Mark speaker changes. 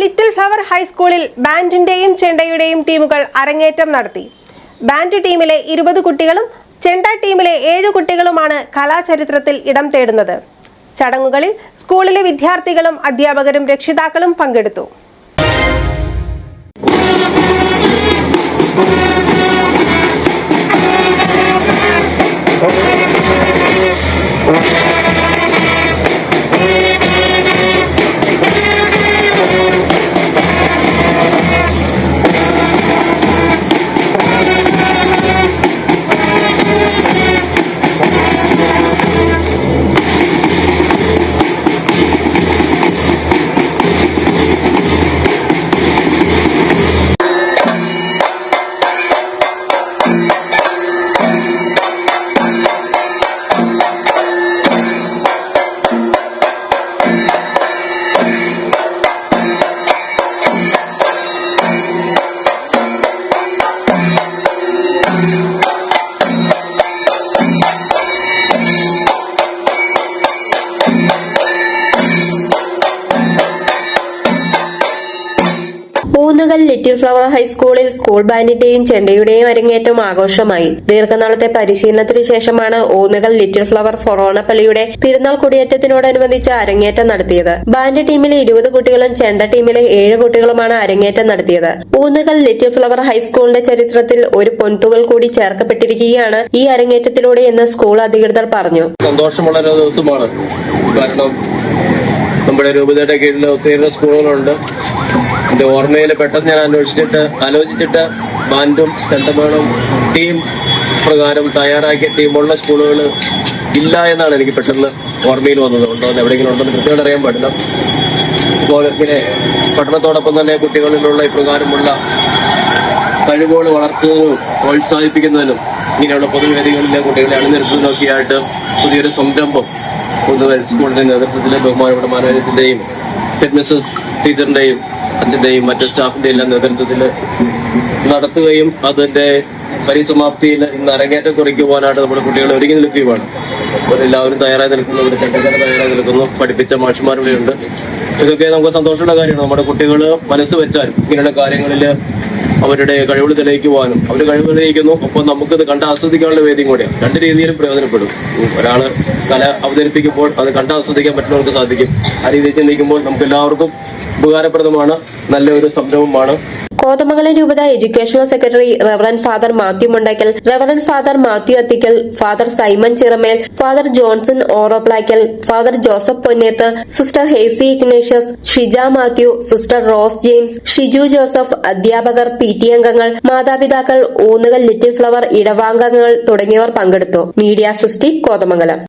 Speaker 1: Little flower ഹൈസ്കൂളിൽ ബാൻഡിന്റെയും ചെണ്ടയുടെയും ടീമുകൾ അരങ്ങേറ്റം നടത്തി. ബാൻഡ് ടീമിലെ ഇരുപത് കുട്ടികളും ചെണ്ട ടീമിലെ ഏഴ് കുട്ടികളുമാണ് കലാചരിത്രത്തിൽ ഇടം തേടുന്നത്. ചടങ്ങുകളിൽ സ്കൂളിലെ വിദ്യാർത്ഥികളും അധ്യാപകരും രക്ഷിതാക്കളും പങ്കെടുത്തു.
Speaker 2: ഊന്നുകൽ ലിറ്റിൽ ഫ്ലവർ ഹൈസ്കൂളിൽ സ്കൂൾ ബാൻഡിന്റെയും ചെണ്ടയുടെയും അരങ്ങേറ്റം ആഘോഷമായി. ദീർഘനാളത്തെ പരിശീലനത്തിന് ശേഷമാണ് ഊന്നുകൽ ലിറ്റിൽ ഫ്ലവർ ഫൊറോണ ഫൊറോണപ്പള്ളിയുടെ തിരുനാൾ കൊടിയേറ്റത്തിനോടനുബന്ധിച്ച് അരങ്ങേറ്റം നടത്തിയത്. ബാൻഡ് ടീമിലെ ഇരുപത് കുട്ടികളും ചെണ്ട ടീമിലെ ഏഴ് കുട്ടികളുമാണ് അരങ്ങേറ്റം നടത്തിയത്. ഊന്നുകൽ ലിറ്റിൽ ഫ്ലവർ ഹൈസ്കൂളിന്റെ ചരിത്രത്തിൽ ഒരു പൊൻതുകൾ കൂടി ചേർക്കപ്പെട്ടിരിക്കുകയാണ് ഈ അരങ്ങേറ്റത്തിലൂടെ എന്ന് സ്കൂൾ അധികൃതർ പറഞ്ഞു.
Speaker 3: സന്തോഷമുള്ള ഒരു ദിവസമാണ്. കാരണം നമ്മുടെ രൂപതയുടെ കീഴിൽ ഒത്തിരി സ്കൂളുകളുണ്ട്. എന്റെ ഓർമ്മയിൽ പെട്ടെന്ന് ഞാൻ അന്വേഷിച്ചിട്ട് ആലോചിച്ചിട്ട് ബാൻഡും ചെണ്ടമേളും ടീം പ്രകാരം തയ്യാറാക്കിയ ടീമുള്ള സ്കൂളുകൾ ഇല്ല എന്നാണ് എനിക്ക് പെട്ടെന്ന് ഓർമ്മയിൽ വന്നത്. ഉണ്ടോ എന്ന് എവിടെയെങ്കിലും ഉണ്ടോ എന്ന് കൃത്യമായിട്ട് അറിയാൻ പാടില്ല. ഇപ്പോൾ ഇങ്ങനെ പഠനത്തോടൊപ്പം തന്നെ കുട്ടികളിലുള്ള ഇപ്രകാരമുള്ള കഴിവുകൾ വളർത്തുന്നതിനും പ്രോത്സാഹിപ്പിക്കുന്നതിനും ഇങ്ങനെയുള്ള പൊതുവേദികളിലെ കുട്ടികളെ ആയിട്ട് പുതിയൊരു സംരംഭം പൊതുവെ സ്കൂളിന്റെ നേതൃത്വത്തിലെ ബഹുമാനപ്പെട്ട മാനേജത്തിന്റെയും ഹെഡ് മിസ്സസ് ടീച്ചറിന്റെയും അച്ഛന്റെയും മറ്റ് സ്റ്റാഫിന്റെ എല്ലാം നേതൃത്വത്തിൽ നടത്തുകയും അതിന്റെ പരിസമാപ്തിയിൽ ഇന്ന് അരങ്ങേറ്റം കുറിക്കുവാനായിട്ട് നമ്മുടെ കുട്ടികൾ ഒരുങ്ങി നിൽക്കുകയാണ് അപ്പോൾ എല്ലാവരും തയ്യാറായി നിൽക്കുന്നു ഒരു ചെണ്ടക്കാർ തയ്യാറായി നിൽക്കുന്നു പഠിപ്പിച്ച മാഷുമാർ ഉണ്ട്. ഇതൊക്കെ നമുക്ക് സന്തോഷമുള്ള കാര്യമാണ്. നമ്മുടെ കുട്ടികൾ മനസ്സ് വെച്ചാൽ ഇങ്ങനെയുള്ള കാര്യങ്ങളിൽ അവരുടെ കഴിവുകൾ തെളിയിക്കുവാനും അവർ കഴിവ് തെളിയിക്കുന്നു. ഒപ്പം നമുക്കിത് കണ്ട് ആസ്വദിക്കാനുള്ള വേദിയും കൂടിയാണ്. രണ്ട് രീതിയിലും പ്രയോജനപ്പെടും. ഒരാൾ കല അവതരിപ്പിക്കുമ്പോൾ അത് കണ്ട് ആസ്വദിക്കാൻ പറ്റുന്നവർക്ക് സാധിക്കും. ആ രീതിയിൽ ചിന്തിക്കുമ്പോൾ നമുക്ക് എല്ലാവർക്കും ഉപകാരപ്രദമാണ് നല്ലൊരു സംരംഭമാണ്.
Speaker 2: കോതമംഗലം രൂപത educational secretary reverend father Mathew Mundackal reverend father Mathew Athikkal father Simon Chiramel father Johnson Oroplackal father Joseph Ponnethu sister Hessy Ignatius Shija Mathew sister Rose James Shiju Joseph അധ്യാപകർ പി ടി അംഗങ്ങൾ മാതാപിതാക്കൾ Oonnukal little flower ഇടവാംഗങ്ങൾ തുടങ്ങിയവർ പങ്കെടുത്തു. Media സൃഷ്ടി കോതമംഗലം.